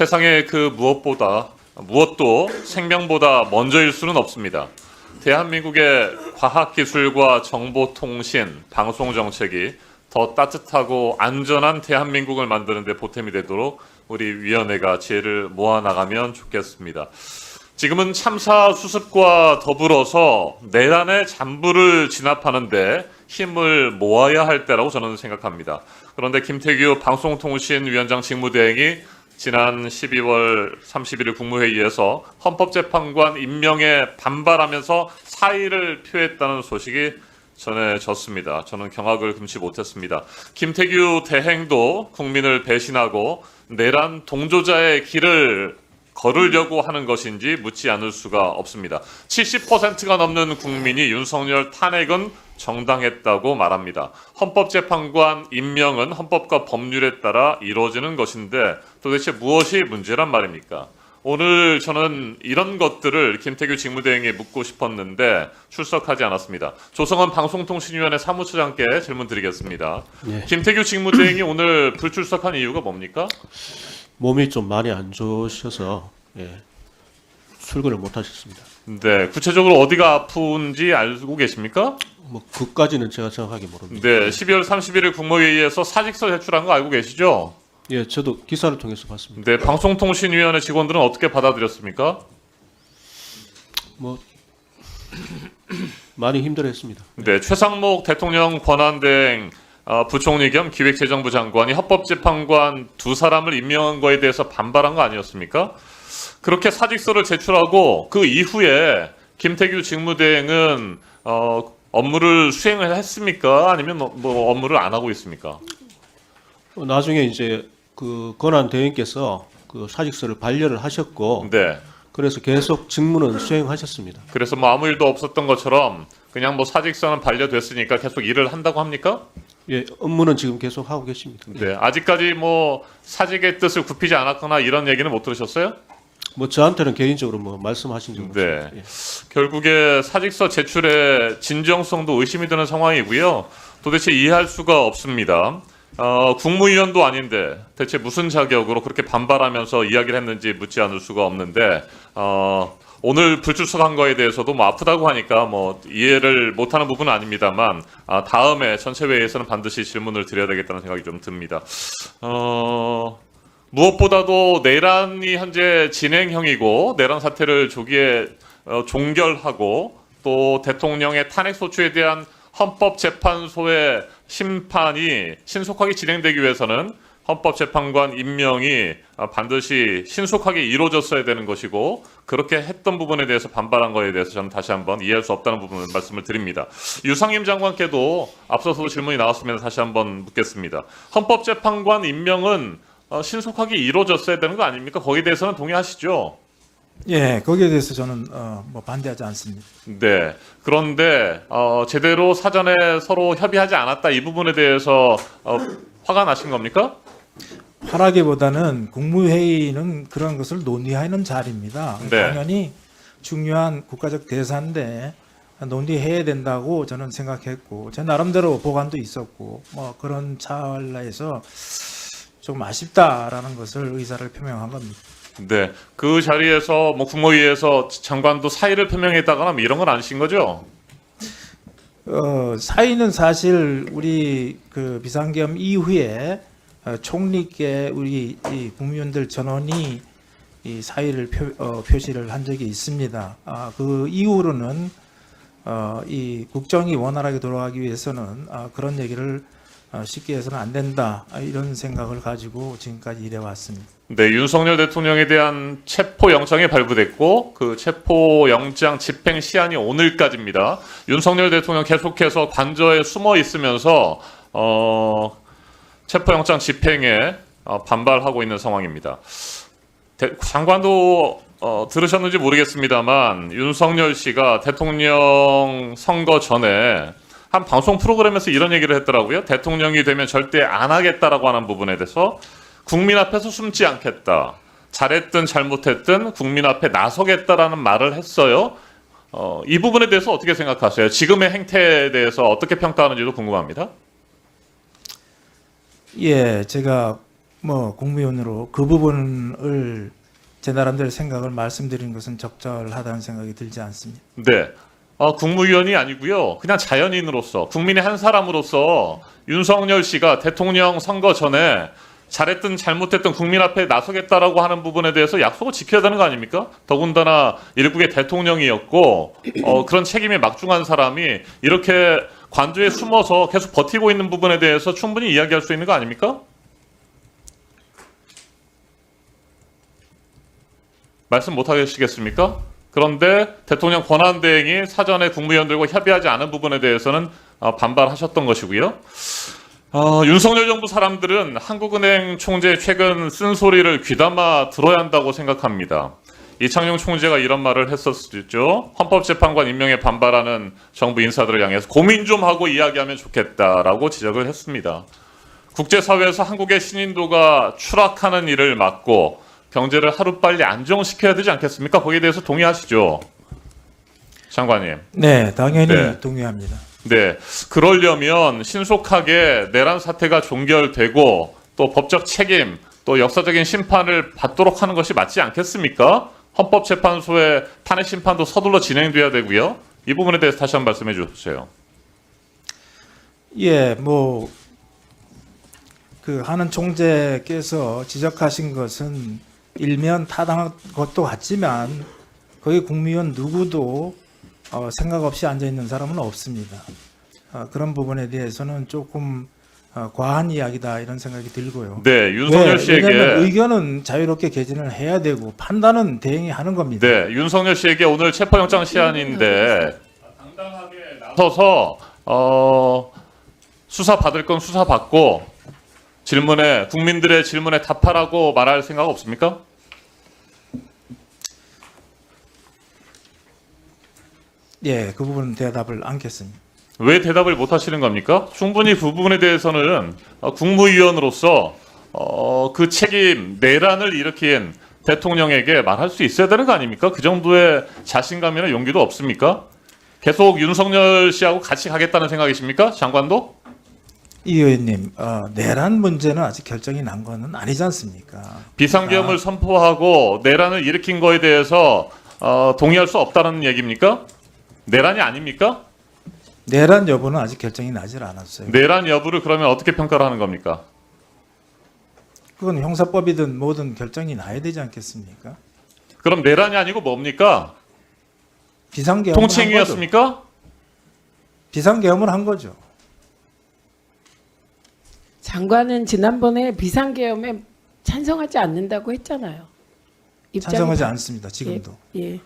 세상에 그 무엇보다 무엇도 생명보다 먼저일 수는 없습니다. 대한민국의 과학기술과 정보통신, 방송 정책이 더 따뜻하고 안전한 대한민국을 만드는 데 보탬이 되도록 우리 위원회가 지혜를 모아나가면 좋겠습니다. 지금은 참사 수습과 더불어서 내란의 잔부를 진압하는데 힘을 모아야 할 때라고 저는 생각합니다. 그런데 김태규 방송통신위원장 직무대행이 지난 12월 31일 국무회의에서 헌법재판관 임명에 반발하면서 사의를 표했다는 소식이 전해졌습니다. 저는 경악을 금치 못했습니다. 김태규 대행도 국민을 배신하고 내란 동조자의 길을 걸으려고 하는 것인지 묻지 않을 수가 없습니다. 70%가 넘는 국민이 윤석열 탄핵은 정당했다고 말합니다. 헌법재판관 임명은 헌법과 법률에 따라 이루어지는 것인데 도대체 무엇이 문제란 말입니까? 오늘 저는 이런 것들을 김태규 직무대행에 묻고 싶었는데 출석하지 않았습니다. 조성원 방송통신위원회 사무처장께 질문 드리겠습니다. 예. 김태규 직무대행이 오늘 불출석한 이유가 뭡니까? 몸이 좀 많이 안 좋으셔서 예, 출근을 못 하셨습니다. 네, 구체적으로 어디가 아픈지 알고 계십니까? 뭐 그까지는 제가 정확하게 모릅니다. 네, 12월 31일 국무회의에서 사직서 제출한 거 알고 계시죠? 예, 저도 기사를 통해서 봤습니다. 네, 방송통신위원회 직원들은 어떻게 받아들였습니까? 뭐 많이 힘들어했습니다. 네, 최상목 대통령 권한대행 어, 부총리 겸 기획재정부 장관이 헌법재판관 두 사람을 임명한 거에 대해서 반발한 거 아니었습니까? 그렇게 사직서를 제출하고 그 이후에 김태규 직무대행은 어, 업무를 수행을 했습니까? 아니면 뭐, 뭐 업무를 안 하고 있습니까? 어, 나중에 이제 그 권한 대행께서 그 사직서를 반려를 하셨고 네. 그래서 계속 직무는 수행하셨습니다. 그래서 뭐 아무 일도 없었던 것처럼 그냥 뭐 사직서는 반려됐으니까 계속 일을 한다고 합니까? 예, 업무는 지금 계속 하고 계십니다. 네. 아직까지 뭐 사직의 뜻을 굽히지 않았거나 이런 얘기는 못 들으셨어요? 뭐 저한테는 개인적으로 뭐 말씀하신 적 네. 없습니다. 예. 결국에 사직서 제출의 진정성도 의심이 드는 상황이고요. 도대체 이해할 수가 없습니다. 어, 국무위원도 아닌데 대체 무슨 자격으로 그렇게 반발하면서 이야기를 했는지 묻지 않을 수가 없는데 어, 오늘 불출석한 거에 대해서도 뭐 아프다고 하니까 뭐 이해를 못하는 부분은 아닙니다만 아, 다음에 전체 회의에서는 반드시 질문을 드려야 되겠다는 생각이 좀 듭니다. 어, 무엇보다도 내란이 현재 진행형이고 내란 사태를 조기에 어, 종결하고 또 대통령의 탄핵 소추에 대한 헌법재판소의 심판이 신속하게 진행되기 위해서는 헌법재판관 임명이 어, 반드시 신속하게 이루어졌어야 되는 것이고 그렇게 했던 부분에 대해서 반발한 거에 대해서 저는 다시 한번 이해할 수 없다는 부분을 말씀을 드립니다. 유상임 장관께도 앞서서도 질문이 나왔으면 다시 한번 묻겠습니다. 헌법재판관 임명은 어, 신속하게 이루어졌어야 되는 거 아닙니까? 거기에 대해서는 동의하시죠? 예, 거기에 대해서 저는 어, 뭐 반대하지 않습니다. 네. 그런데 어, 제대로 사전에 서로 협의하지 않았다 이 부분에 대해서 어, 화가 나신 겁니까? 하라기보다는 국무회의는 그런 것을 논의하는 자리입니다. 네. 당연히 중요한 국가적 대사인데 논의해야 된다고 저는 생각했고 제 나름대로 보관도 있었고 뭐 그런 차원에서 좀 아쉽다라는 것을 의사를 표명한 겁니다. 네. 그 자리에서 뭐 국무회의에서 장관도 사의를 표명했다거나 뭐 이런 건 아니신 거죠? 어, 사의는 사실 우리 그 비상겸 이후에 어, 총리께 우리 이 국무위원들 전원이 이 사의를 표, 어, 표시를 한 적이 있습니다. 아, 그 이후로는 어, 이 국정이 원활하게 돌아가기 위해서는 아, 그런 얘기를 어, 쉽게 해서는 안 된다 아, 이런 생각을 가지고 지금까지 일해 왔습니다. 네, 윤석열 대통령에 대한 체포 영장이 발부됐고 그 체포 영장 집행 시한이 오늘까지입니다. 윤석열 대통령 계속해서 관저에 숨어 있으면서 어, 체포 영장 집행에 어, 반발하고 있는 상황입니다. 대- 장관도 어, 들으셨는지 모르겠습니다만 윤석열 씨가 대통령 선거 전에 한 방송 프로그램에서 이런 얘기를 했더라고요. 대통령이 되면 절대 안 하겠다라고 하는 부분에 대해서 국민 앞에서 숨지 않겠다. 잘했든 잘못했든 국민 앞에 나서겠다라는 말을 했어요. 어, 이 부분에 대해서 어떻게 생각하세요? 지금의 행태에 대해서 어떻게 평가하는지도 궁금합니다. 예, 제가 뭐 국무위원으로 그 부분을 제 나름대로 생각을 말씀드린 것은 적절하다는 생각이 들지 않습니다. 네. 어, 국무위원이 아니고요. 그냥 자연인으로서 국민의 한 사람으로서 윤석열 씨가 대통령 선거 전에 잘했든 잘못했든 국민 앞에 나서겠다라고 하는 부분에 대해서 약속을 지켜야 되는 거 아닙니까? 더군다나 일국의 대통령이었고 어, 그런 책임이 막중한 사람이 이렇게 관저에 숨어서 계속 버티고 있는 부분에 대해서 충분히 이야기할 수 있는 거 아닙니까? 말씀 못 하시겠습니까? 그런데 대통령 권한대행이 사전에 국무위원들과 협의하지 않은 부분에 대해서는 어, 반발하셨던 것이고요. 어, 윤석열 정부 사람들은 한국은행 총재 최근 쓴소리를 귀담아 들어야 한다고 생각합니다. 이창용 총재가 이런 말을 했었죠. 헌법재판관 임명에 반발하는 정부 인사들을 향해서 고민 좀 하고 이야기하면 좋겠다라고 지적을 했습니다. 국제사회에서 한국의 신인도가 추락하는 일을 막고 경제를 하루빨리 안정시켜야 되지 않겠습니까? 거기에 대해서 동의하시죠? 장관님. 네, 당연히 네. 동의합니다. 네. 그러려면 신속하게 내란 사태가 종결되고 또 법적 책임 또 역사적인 심판을 받도록 하는 것이 맞지 않겠습니까? 헌법재판소의 탄핵 심판도 서둘러 진행돼야 되고요. 이 부분에 대해서 다시 한 번 말씀해 주세요. 예, 뭐, 그, 하는 총재께서 지적하신 것은 일면 타당한 것도 같지만, 거기 국무위원 누구도 어, 생각 없이 앉아 있는 사람은 없습니다. 어, 그런 부분에 대해서는 조금 어, 과한 이야기다 이런 생각이 들고요. 네, 윤석열 왜? 씨에게 왜냐하면 의견은 자유롭게 개진을 해야 되고 판단은 대행이 하는 겁니다. 네, 윤석열 씨에게 오늘 체포영장 시한인데 당당하게 나서서 어, 수사 받을 건 수사 받고 질문에 국민들의 질문에 답하라고 말할 생각 없습니까? 예, 그 부분은 대답을 않겠습니다. 왜 대답을 못 하시는 겁니까? 충분히 그 부분에 대해서는 어, 국무위원으로서 어, 그 책임 내란을 일으킨 대통령에게 말할 수 있어야 되는 거 아닙니까? 그 정도의 자신감이나 용기도 없습니까? 계속 윤석열 씨하고 같이 가겠다는 생각이십니까? 장관도? 이 의원님, 어, 내란 문제는 아직 결정이 난 거는 아니지 않습니까? 비상계엄을 선포하고 내란을 일으킨 거에 대해서 어, 동의할 수 없다는 얘기입니까? 내란이 아닙니까? 내란 여부는 아직 결정이 나질 않았어요. 내란 여부를 그러면 어떻게 평가를 하는 겁니까? 그건 형사법이든 뭐든 결정이 나야 되지 않겠습니까? 그럼 내란이 아니고 뭡니까? 비상계엄을 한. 통칭이었습니까? 비상계엄을 한 거죠. 장관은 지난번에 비상계엄에 찬성하지 않는다고 했잖아요. 입장이 찬성하지 다- 않습니다. 지금도. 예.